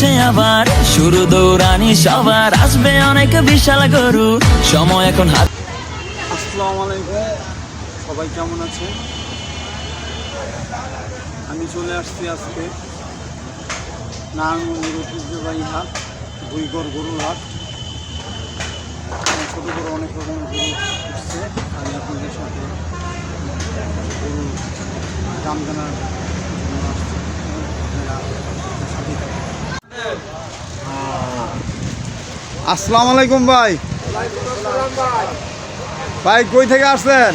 আসছে আবার। শুরু দৌড়ানি সবার। আসবে অনেক বিশাল গরু। সময় এখন হাত আসসালামু সবাই কেমন আছে আমি চলে আসছি আজকে নারায়ণগঞ্জের ঐতিহ্যবাহী হাট দুইগড় গরুর হাট। ছোটো বড়ো অনেক রকমের গরু উঠছে। আমি আপনাদের সাথে গরু দাম জানার জন্য আসছি। আসসালামু আলাইকুম ভাই। ভাই, কই থেকে আসছেন?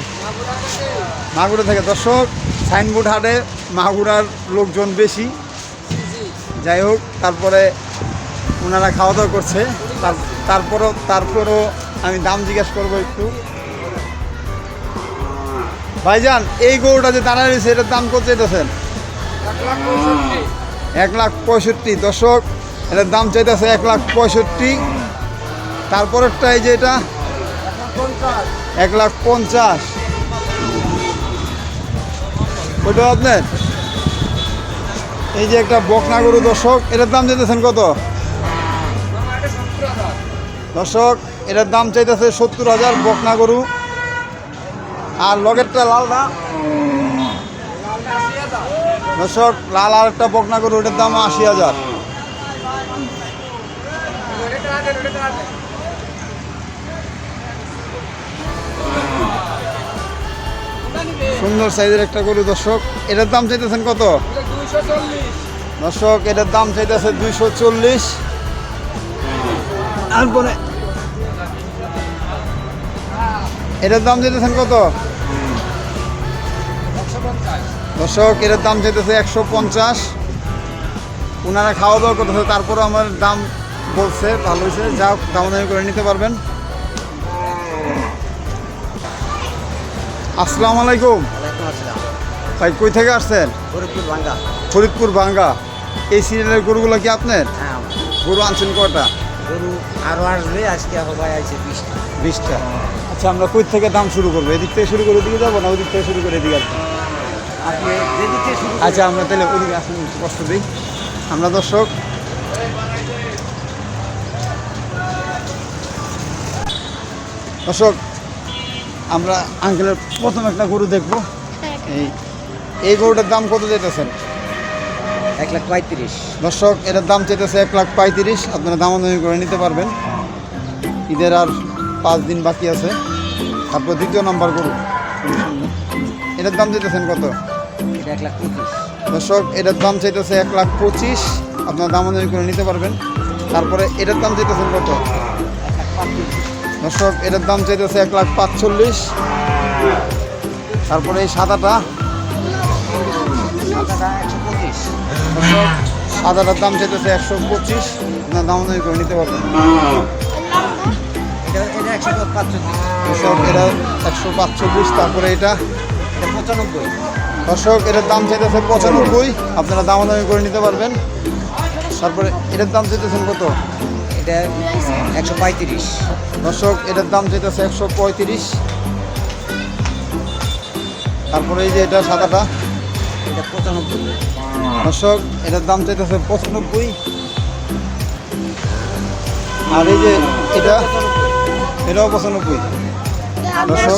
মাগুরা থেকে। দর্শক, সাইনবোর্ড হাটে মাগুরার লোকজন বেশি। যাই হোক, তারপরে ওনারা খাওয়া দাওয়া করছে তারপরও তারপরও আমি দাম জিজ্ঞেস করব একটু। ভাইজান, এই গরুটা যে দাঁড়ায় রয়েছে, এটার দাম কত চাইতেছেন? এক লাখ পঁয়ষট্টি, দর্শক, এটার দাম চাইতেছে এক লাখ পঁয়ষট্টি। তারপরেরটা এই যে এটা, এক লাখ পঞ্চাশ। ওইটা আপনার? এই যে একটা বকনা গরু, দর্শক, এটার দাম চাইতেছেন কত? দর্শক, এটার দাম চাইতেছে সত্তর হাজার বকনা গরু। আর লগেরটা লালটা দর্শক, লাল আর একটা বকনা গরু ওটার দাম আশি হাজার। সুন্দর সাইজের একটা গরু দর্শক। এটার দাম চাইতেছেন কত? দর্শক, এটার দাম চাইতেছে দুইশো চল্লিশ। এটার দাম চাইতেছেন কত? দর্শক এটার দাম চাইতেছে একশো পঞ্চাশ। ওনারা খাওয়া দাওয়া করতেছে তারপরে আমার দাম বলছে ভালো হয়েছে। যা দাম দামি করে নিতে পারবেন। আসসালামু আলাইকুম। ভাই কই থেকে আসছেন? ফরিদপুর ভাঙ্গা ফরিদপুর ভাঙ্গা এই সিরিয়ালের গরুগুলো কি আপনার? হ্যাঁ গরু আনছেন কয়টা? গরু আরও আসবে আজকে সবাই আছে বিশটা। বিশটা। আচ্ছা আমরা কই থেকে দাম শুরু করব? এদিক থেকে শুরু করে এদিকে যাব না ওদিক থেকে শুরু করে এদিকে আসব আপনি যেদিক থেকে শুরু আচ্ছা আমরা তাহলে ওদিকে আসুন কষ্ট দিই। আমরা দর্শক দর্শক আমরা আঙ্কেলের প্রথম একটা গরু দেখব। এই এই গরুটার দাম কত যেতেছেন এক লাখ পঁয়ত্রিশ। দর্শক এটার দাম চাইতেছে এক লাখ পঁয়ত্রিশ আপনারা দামাদামি করে নিতে পারবেন। ঈদের আর পাঁচ দিন বাকি আছে। তারপর দ্বিতীয় নাম্বার গরু। এটার দাম চাইতেছেন কত? এটা এক লাখ পঁচিশ। দর্শক এটার দাম চাইতেছে এক লাখ পঁচিশ। আপনারা দামাদামি করে নিতে পারবেন। তারপরে এটার দাম চাইতেছেন কত? দর্শক এটার দাম চাইতেছে এক লাখ পাঁচচল্লিশ। তারপরে এই সাদাটা। সাদাটার দাম চাইতেছে একশো পঁচিশ। আপনারা দামাদামি করে নিতে পারবেন। একশো পাঁচচল্লিশ। দর্শক এটা একশো পাঁচচল্লিশ তারপরে এটা এটা পঁচানব্বই। দর্শক এটার দাম চাইতেছে পঁচানব্বই। আপনারা দামাদামি করে নিতে পারবেন। তারপরে এটার দাম চাইতেছেন কত? এটা একশো পঁয়ত্রিশ। দর্শক এটার দাম চাইতেছে একশো পঁয়ত্রিশ। তারপরে এই যে এটা সাদাটা এটা পঁচানব্বই। দর্শক এটার দাম চাইতেছে পঁচানব্বই। আর এই যে এটা এটাও পঁচানব্বই। দর্শক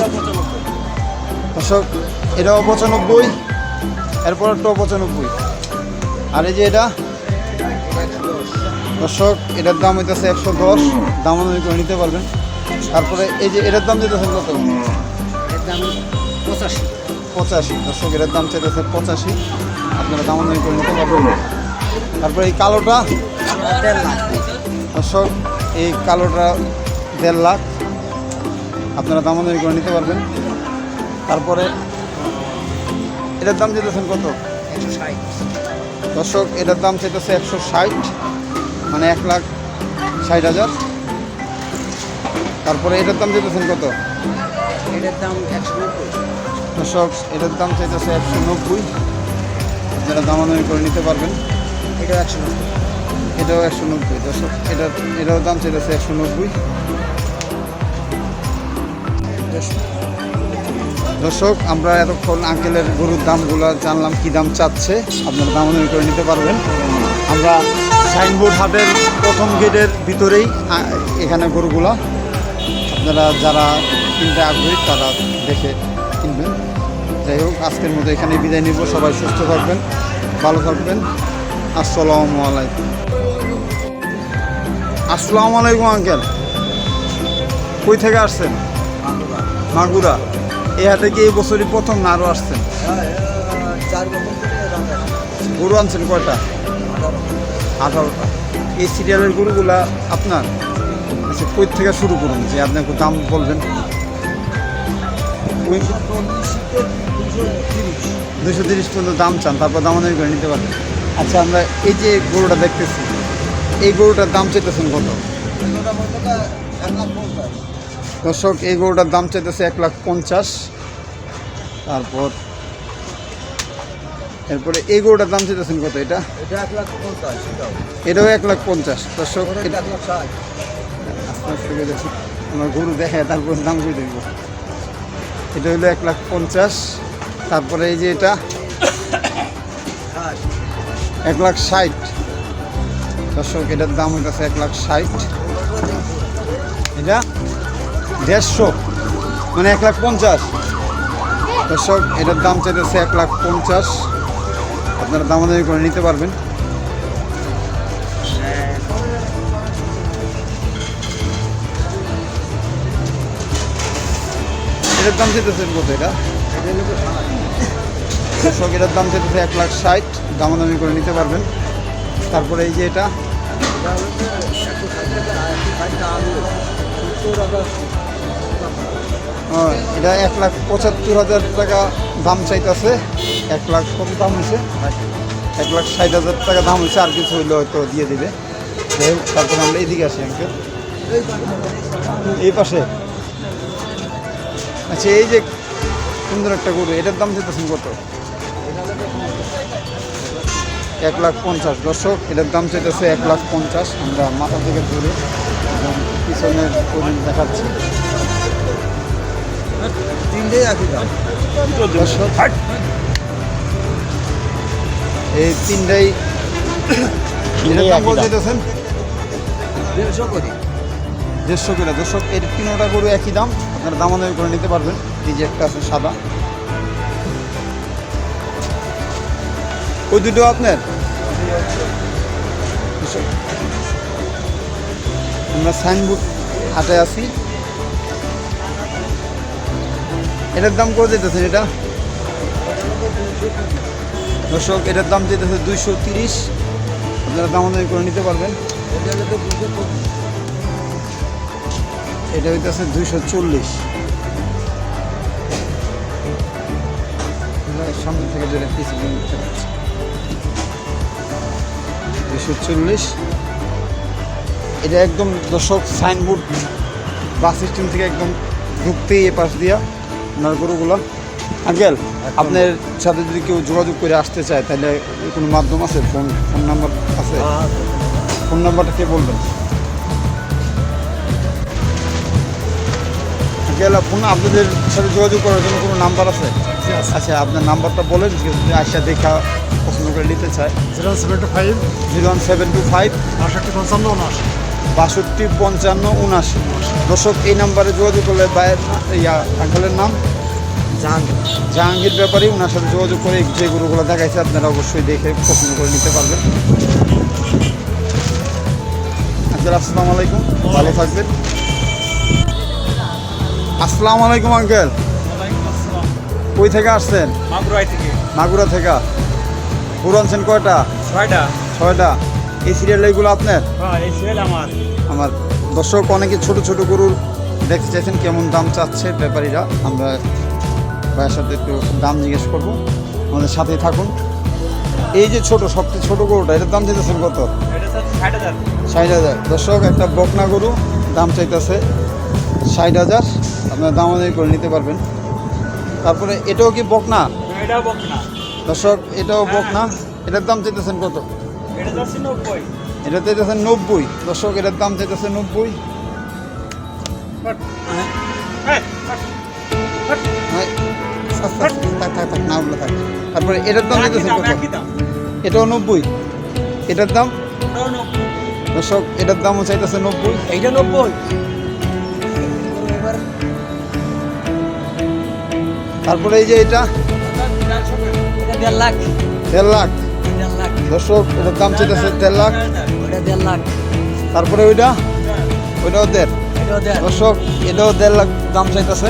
দর্শক এটাও পঁচানব্বই এরপর একটাও পঁচানব্বই। আর এই যে এটা? দর্শক এটার দাম হইতেছে একশো দশ দাম অনুযায়ী করে নিতে পারবেন। তারপরে এই যে এটার দাম যেতেছেন কত? পঁচাশি। পঁচাশি। দর্শক এটার দাম চাইতেছে পঁচাশি। আপনারা দাম অনুযায়ী করে নিতে পারবেন। তারপরে এই কালোটা? দেড় লাখ দর্শক এই কালোটা দেড় লাখ। আপনারা দাম অনুযায়ী করে নিতে পারবেন। তারপরে এটার দাম যেতেছেন কত? একশো ষাট দর্শক এটার দাম চাইতেছে একশো ষাট মানে এক লাখ ষাট হাজার। তারপরে এটার দাম যেতেছেন কত? এটার দাম একশো নব্বই। দর্শক এটার দাম চাইতেছে একশো নব্বই। আপনারা দামাদামি করে নিতে পারবেন। এটাও একশো নব্বই। এটাও একশো নব্বই। দর্শক এটার এটাও দাম চাইতেছে একশো নব্বই। দর্শক, আমরা এতক্ষণ আঙ্কেলের গরুর দামগুলো জানলাম, কি দাম চাচ্ছে। আপনারা দামাদামি করে নিতে পারবেন। আমরা সাইনবোর্ড হাটের প্রথম গেটের ভিতরেই এখানে গরুগুলা। আপনারা যারা কিনতে আগ্রহী, তারা দেখে কিনবেন। যাই হোক, আজকের মতো এখানে বিদায় নিব। সবাই সুস্থ থাকবেন, ভালো থাকবেন। আসসালামু আলাইকুম। আসসালামু আলাইকুম, আঙ্কেল। কই থেকে আসছেন? মাগুরা। এই হাটে কি এই বছরই প্রথম না আরও আসছেন দাম। গরু আনছেন কয়টা আঠারো। আঠারোটা এই সিরিয়ালের গরুগুলা আপনার আচ্ছা কই থেকে শুরু করুন যে আপনি একটু দাম বলবেন দুশো তিরিশ। পর্যন্ত দাম চান, তারপর দামাদামি করে নিতে পারবেন আচ্ছা আমরা এই যে গরুটা দেখতেছি, এই গরুটার দাম চাইতেছেন কত দর্শক এই গরুটার দাম চাইতেছে এক লাখ পঞ্চাশ। তারপর এরপরে এই গরুটার দাম চাইতেছেন কত এটা? এটাও। এক লাখ পঞ্চাশ। দর্শক আমার গরু দেখে তারপর দাম করে দেখব। এটা হলো এক লাখ পঞ্চাশ। তারপরে এই যে এটা এক লাখ ষাট। দর্শক এটার দাম হইতেছে এক লাখ ষাট। এটা? দেড়শো মানে এক লাখ পঞ্চাশ। দর্শক, এটার দাম চাইতেছে এক লাখ পঞ্চাশ। আপনারা দামাদামি করে নিতে পারবেন। এটার দাম চাইতেছেন কত এটা? দর্শক, এটার দাম চাইতেছে এক লাখ ষাট। দামাদামি করে নিতে পারবেন। তারপরে এই যে এটা। আহ, এটা এক লাখ পঁচাত্তর হাজার টাকা দাম চাইতেছে। এক লাখ কত দাম হয়েছে এক লাখ ষাট হাজার টাকা দাম হয়েছে আর কিছু হইলে হয়তো দিয়ে দিবে। তারপরে আমরা এদিকে আসি আঙ্কেল। এই পাশে। আচ্ছা এই যে সুন্দর একটা গরু এটার দাম চাইতেছেন কত? এক লাখ পঞ্চাশ। দর্শক এটার দাম চাইতেছে এক লাখ পঞ্চাশ। আমরা মাথা থেকে ধরে পিছনের দেখাচ্ছি। তিনটেই একই দাম। এই তিনটাই দেড়শো করে। দেড়শো করে। দর্শক এর তিনোটা গরু একই দাম। আপনারা দামাদামি করে নিতে পারবেন। এই যে একটা আছে সাদা। ওই দুটো আপনার? আমরা সাইনবোর্ড হাটে আছি। এটার দাম করে যেতেছেন এটা? দর্শক, এটার দাম যেতেছে দুইশো তিরিশ। আপনারা দাম দামাদামি করে নিতে পারবেন। এটা দুশো হইতেছে দুইশো চল্লিশ। সামনে থেকে যেটা দুইশো চল্লিশ। এটা একদম দর্শক, সাইনবোর্ড, বাস স্ট্যান্ড থেকে একদম ঢুকতেই এ পাশ দিয়া। আপনার গরুগুলো। আঙ্কেল আপনার সাথে যদি কেউ যোগাযোগ করে আসতে চায় তাহলে কোনো মাধ্যম আছে? ফোন ফোন নাম্বার আছে? ফোন নাম্বারটা কে বলবেন? গেলে ফোন আপনাদের সাথে যোগাযোগ করার জন্য কোনো নাম্বার আছে? আচ্ছা আপনার নাম্বারটা বলেন যদি আসা দেখা পছন্দ করে নিতে চায়। Zero seven two five. Zero one seven two five. বাষট্টি পঞ্চান্ন বাষট্টি পঞ্চান্ন উনাশি দর্শক এই নাম্বারে যোগাযোগ করলে বাইরের ইয়া আঙ্কেলের নাম? জাহাঙ্গীর। জাহাঙ্গীর ব্যাপারে ওনার সাথে যোগাযোগ করে যে গরুগুলো দেখাইছে আপনারা অবশ্যই দেখে পছন্দ করে নিতে পারবেন। আঙ্কেল আসসালামু আলাইকুম। ভালো থাকবেন। আসসালামু আলাইকুম আঙ্কেল। কই থেকে আসছেন? মাগুরাই থেকে। মাগুরা থেকে। গরু আনছেন কয়টা? ছয়টা। ছয়টা। এই সিরিয়াল এইগুলো আপনার? হ্যাঁ এই আমার। আমার। দর্শক অনেকে ছোট ছোট গরুর দেখতে চাইছেন কেমন দাম চাচ্ছে ব্যাপারীরা। আমরা ভাইয়ের সাথে একটু দাম জিজ্ঞেস করব। আমাদের সাথেই থাকুন। এই যে ছোট সবচেয়ে ছোট গরুটা এটার দাম চাইতেছেন কত? ষাট হাজার। দর্শক একটা বকনা গরু দাম চাইতেছে ষাট হাজার। আপনার দাম অনুযায়ী করে নিতে পারবেন। তারপরে এটাও কি বকনা? দর্শক এটাও বকনা। এটার দাম চাইতেছেন কত? এটা যাচ্ছে নব্বই। দর্শক এটার দাম চাইতেছে নব্বই। থাক থাক থাক না উঠলে থাক। তারপরে এটার দাম দাম এটাও নব্বই। এটার দাম? দর্শক এটার দামও চাইতেছে নব্বই। এইটা নব্বই। তারপরে এই যে এটা দেড় লাখ। দেড় লাখ। দর্শক এটার দাম চেয়েছে দেড় লাখ। ওটা দেড় লাখ। তারপরে ওইটা? ওইটাও দেড়। দর্শক এটাও দেড় লাখ দাম চাইতেছে।